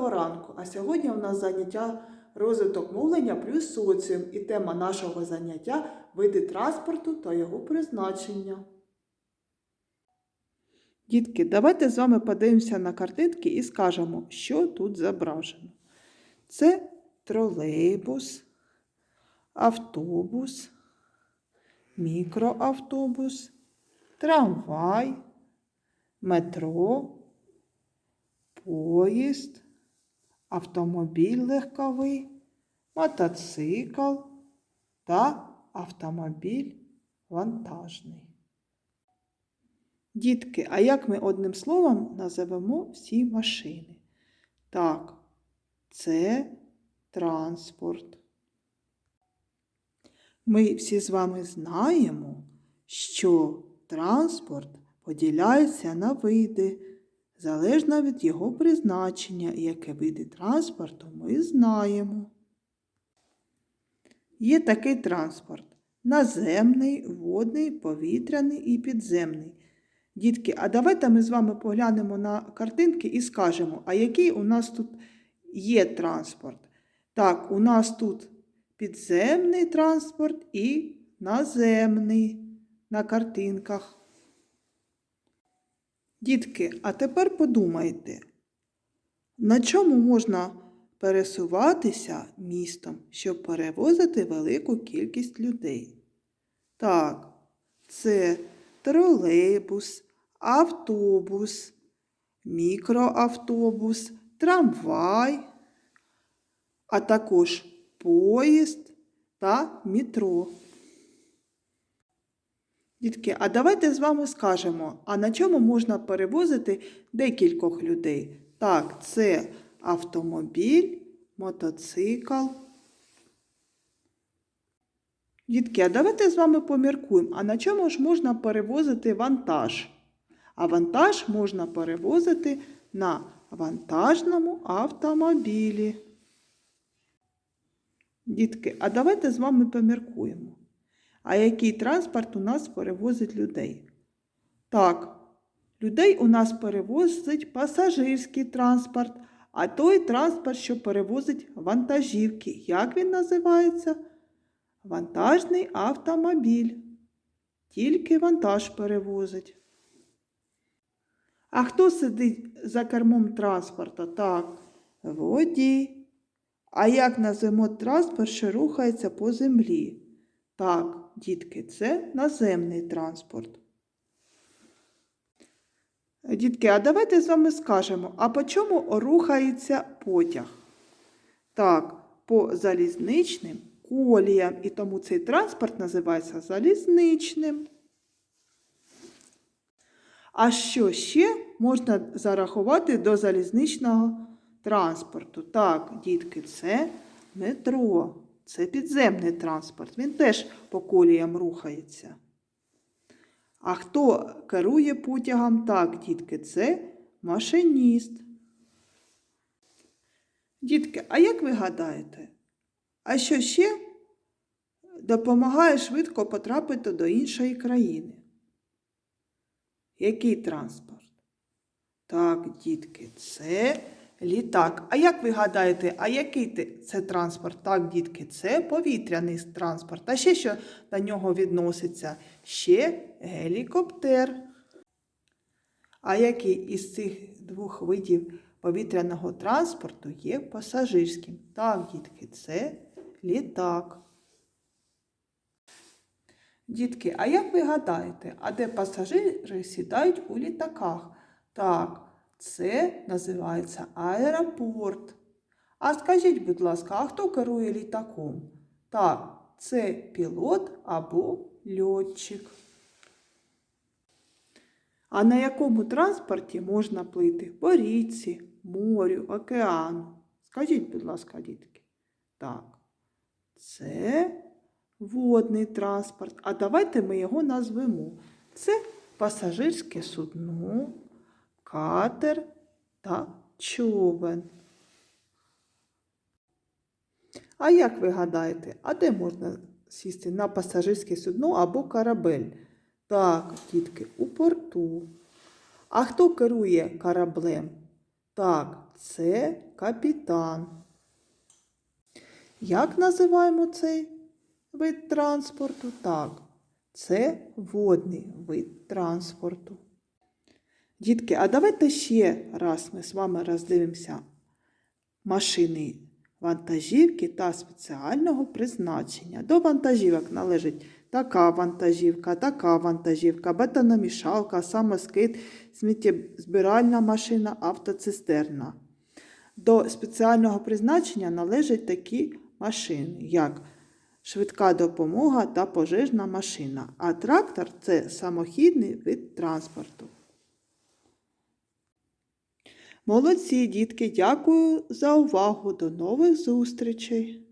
Доброго ранку! А сьогодні у нас заняття розвиток мовлення плюс соціум і тема нашого заняття види транспорту та його призначення. Дітки, давайте з вами подивимося на картинки і скажемо, що тут зображено. Це тролейбус, автобус, мікроавтобус, трамвай, метро поїзд, автомобіль легковий, мотоцикл та автомобіль вантажний. Дітки, а як ми одним словом називемо всі машини? Так, це транспорт. Ми всі з вами знаємо, що транспорт поділяється на види залежно від його призначення, яке види транспорту ми знаємо. Є такий транспорт наземний, водний, повітряний і підземний. Дітки, а давайте ми з вами поглянемо на картинки і скажемо, а який у нас тут є транспорт. Так, у нас тут підземний транспорт і наземний на картинках. Дітки, а тепер подумайте, на чому можна пересуватися містом, щоб перевозити велику кількість людей? Так, це тролейбус, автобус, мікроавтобус, трамвай, а також поїзд та метро. Дітки, а давайте з вами скажемо, а на чому можна перевозити декількох людей? Так, це автомобіль, мотоцикл. Дітки, а давайте з вами поміркуємо, а на чому ж можна перевозити вантаж? А вантаж можна перевозити на вантажному автомобілі. Дітки, а давайте з вами поміркуємо. А який транспорт у нас перевозить людей? Так, людей у нас перевозить пасажирський транспорт, а той транспорт, що перевозить вантажівки. Як він називається? Вантажний автомобіль. Тільки вантаж перевозить. А хто сидить за кермом транспорта? Так, водій. А як назвемо транспорт, що рухається по землі? Так, дітки, це наземний транспорт. Дітки, а давайте з вами скажемо, а по чому рухається потяг? Так, по залізничним коліям, і тому цей транспорт називається залізничним. А що ще можна зарахувати до залізничного транспорту? Так, дітки, це метро. Це підземний транспорт, він теж по коліям рухається. А хто керує потягом? Так, дітки, це машиніст. Дітки, а як ви гадаєте? А що ще допомагає швидко потрапити до іншої країни? Який транспорт? Так, дітки, це Літак. А як ви гадаєте, а який це транспорт? Так, дітки, це повітряний транспорт. А ще що до нього відноситься? Ще гелікоптер. А який із цих двох видів повітряного транспорту є пасажирським? Так, дітки, це літак. Дітки, а як ви гадаєте, а де пасажири сідають у літаках? Так. Це називається аеропорт. А скажіть, будь ласка, а хто керує літаком? Так, це пілот або льотчик. А на якому транспорті можна плити? По річці, морю, океану. Скажіть, будь ласка, дітки. Так, це водний транспорт. А давайте ми його назвемо. Це пасажирське судно катер та човен. А як ви гадаєте, а де можна сісти на пасажирське судно або корабель? Так, дітки, у порту. А хто керує кораблем? Так, це капітан. Як називаємо цей вид транспорту? Так, це водний вид транспорту. Дітки, а давайте ще раз ми з вами роздивимося машини вантажівки та спеціального призначення. До вантажівок належить така вантажівка, така вантажівка, бетономішалка, самоскид, сміттєзбиральна машина, автоцистерна. До спеціального призначення належать такі машини, як швидка допомога та пожежна машина, а трактор це самохідний вид транспорту. Молодці, дітки, дякую за увагу. До нових зустрічей!